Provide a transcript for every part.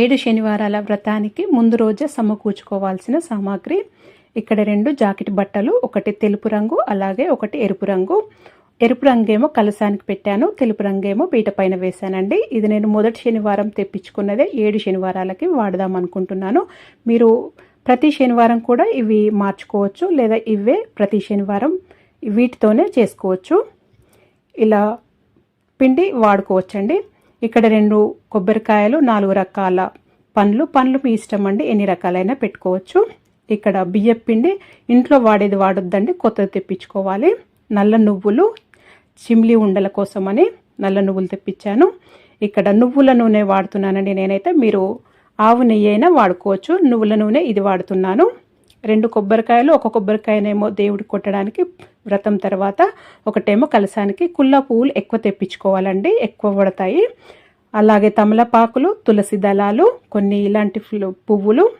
ఏడు శనివారాల వ్రతానికి ముందు రోజే సమకూర్చుకోవాల్సిన సామాగ్రి. ఇక్కడ రెండు జాకెట్ బట్టలు ఒకటి తెలుపు రంగు అలాగే ఒకటి ఎరుపు రంగు. ఎరుపు రంగేమో కలసానికి పెట్టాను తెలుపు రంగేమో పీట పైన వేశానండి. ఇది నేను మొదటి శనివారం తెప్పించుకున్నదే ఏడు శనివారాలకి వాడదాం అనుకుంటున్నాను. మీరు ప్రతి శనివారం కూడా ఇవి మార్చుకోవచ్చు లేదా ఇవే ప్రతి శనివారం వీటితోనే చేసుకోవచ్చు. ఇలా పిండి వాడుకోవచ్చండి. ఇక్కడ రెండు కొబ్బరికాయలు నాలుగు రకాల పండ్లు. పండ్లు మీ ఇష్టం అండి ఎన్ని రకాలైనా పెట్టుకోవచ్చు. ఇక్కడ బియ్యం పిండి ఇంట్లో వాడేది వాడొద్దండి కొత్తది తెప్పించుకోవాలి. నల్ల నువ్వులు చిమ్లీ ఉండల కోసమని నల్ల నువ్వులు తెప్పించాను. ఇక్కడ నువ్వుల నూనె వాడుతున్నానండి నేనైతే. మీరు ఆవు నెయ్యి అయినా వాడుకోవచ్చు. నువ్వుల నూనె ఇది వాడుతున్నాను. రెండు కొబ్బరికాయలు ఒక కొబ్బరికాయనేమో దేవుడికి కొట్టడానికి వ్రతం తర్వాత ఒకటేమో కలసానికి కుల్ల పువ్వులు ఎక్కువ తెప్పించుకోవాలండి ఎక్కువ పడతాయి. అలాగే తమలపాకులు తులసి దళాలు కొన్ని ఇలాంటి పువ్వులు.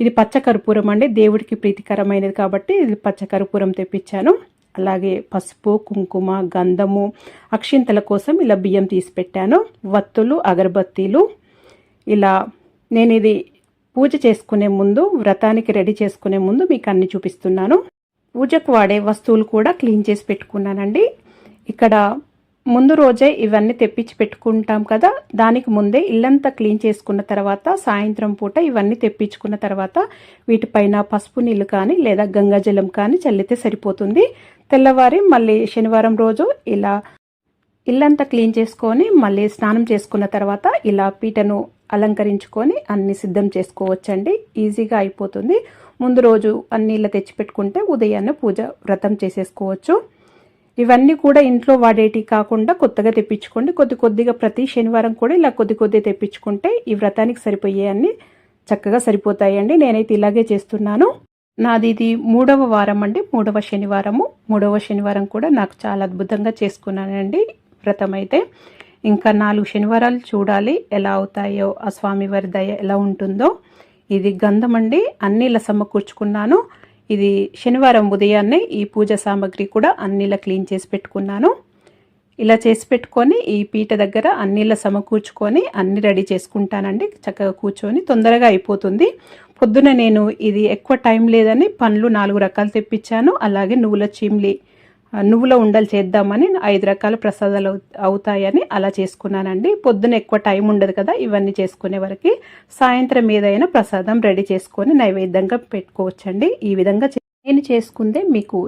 ఇది పచ్చకర్పూరం అండి దేవుడికి ప్రీతికరమైనది కాబట్టి ఇది పచ్చకర్పూరం తెప్పించాను. అలాగే పసుపు కుంకుమ గంధము అక్షింతల కోసం ఇలా బియ్యం తీసి పెట్టాను. వత్తులు అగరబత్తీలు ఇలా నేను ఇది పూజ చేసుకునే ముందు వ్రతానికి రెడీ చేసుకునే ముందు మీకు అన్ని చూపిస్తున్నాను. పూజకు వాడే వస్తువులు కూడా క్లీన్ చేసి పెట్టుకున్నానండి. ఇక్కడ ముందు రోజే ఇవన్నీ తెప్పించి పెట్టుకుంటాం కదా దానికి ముందే ఇల్లంతా క్లీన్ చేసుకున్న తర్వాత సాయంత్రం పూట ఇవన్నీ తెప్పించుకున్న తర్వాత వీటిపైన పసుపు నీళ్ళు కానీ లేదా గంగాజలం కానీ చల్లితే సరిపోతుంది. తెల్లవారి మళ్ళీ శనివారం రోజు ఇలా ఇల్లంతా క్లీన్ చేసుకొని మళ్ళీ స్నానం చేసుకున్న తర్వాత ఇలా పీటను అలంకరించుకొని అన్ని సిద్ధం చేసుకోవచ్చండి. ఈజీగా అయిపోతుంది. ముందు రోజు అన్ని ఇలా తెచ్చిపెట్టుకుంటే ఉదయాన్నే పూజ వ్రతం చేసేసుకోవచ్చు. ఇవన్నీ కూడా ఇంట్లో వాడేటి కాకుండా కొత్తగా తెప్పించుకోండి. కొద్ది కొద్దిగా ప్రతి శనివారం కూడా ఇలా కొద్ది కొద్దిగా తెప్పించుకుంటే ఈ వ్రతానికి సరిపోయే అన్ని చక్కగా సరిపోతాయండి. నేనైతే ఇలాగే చేస్తున్నాను. నాది ఇది మూడవ వారం అండి. మూడవ శనివారము. మూడవ శనివారం కూడా నాకు చాలా అద్భుతంగా చేసుకున్నానండి వ్రతం అయితే. ఇంకా నాలుగు శనివారాలు చూడాలి ఎలా అవుతాయో ఆ స్వామివారి దయ ఎలా ఉంటుందో. ఇది గంధం అండి అన్నీల సమకూర్చుకున్నాను. ఇది శనివారం ఉదయాన్నే ఈ పూజ సామాగ్రి కూడా అన్నీల క్లీన్ చేసి పెట్టుకున్నాను. ఇలా చేసి పెట్టుకొని ఈ పీట దగ్గర అన్నీళ్ళ సమకూర్చుకొని అన్ని రెడీ చేసుకుంటానండి. చక్కగా కూర్చొని తొందరగా అయిపోతుంది. పొద్దున నేను ఇది ఎక్కువ టైం లేదని పండ్లు నాలుగు రకాలు తెప్పించాను. అలాగే నువ్వుల చీమ్లీ నువ్వుల ఉండలు చేద్దామని ఐదు రకాల ప్రసాదాలు అవుతాయని అలా చేసుకున్నానండి. పొద్దున ఎక్కువ టైం ఉండదు కదా ఇవన్నీ చేసుకునే వరకు సాయంత్రం ఏదైనా ప్రసాదం రెడీ చేసుకొని నైవేద్యంగా పెట్టుకోవచ్చండి. ఈ విధంగా నేను చేసుకుందే మీకు